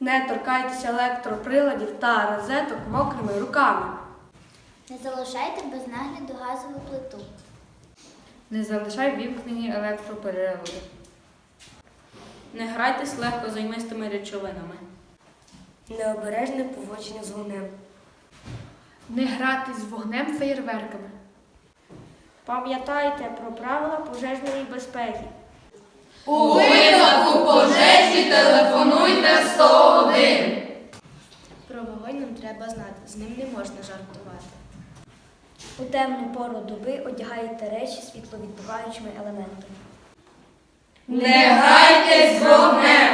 Не торкайтеся електроприладів та розеток мокрими руками. Не залишайте без нагляду газову плиту. Не залишай вімкнені електроприлади. Не грайтесь легко займистими речовинами. Необережне поводження з вогнем. Не грати з вогнем феєрверками. Пам'ятайте про правила пожежної безпеки. У випадку пожежі телефонуйте 101. Про вогонь нам треба знати, з ним не можна жартувати. У темну пору доби одягайте речі світловідбиваючими елементами. Не гайтесь, з вогнем.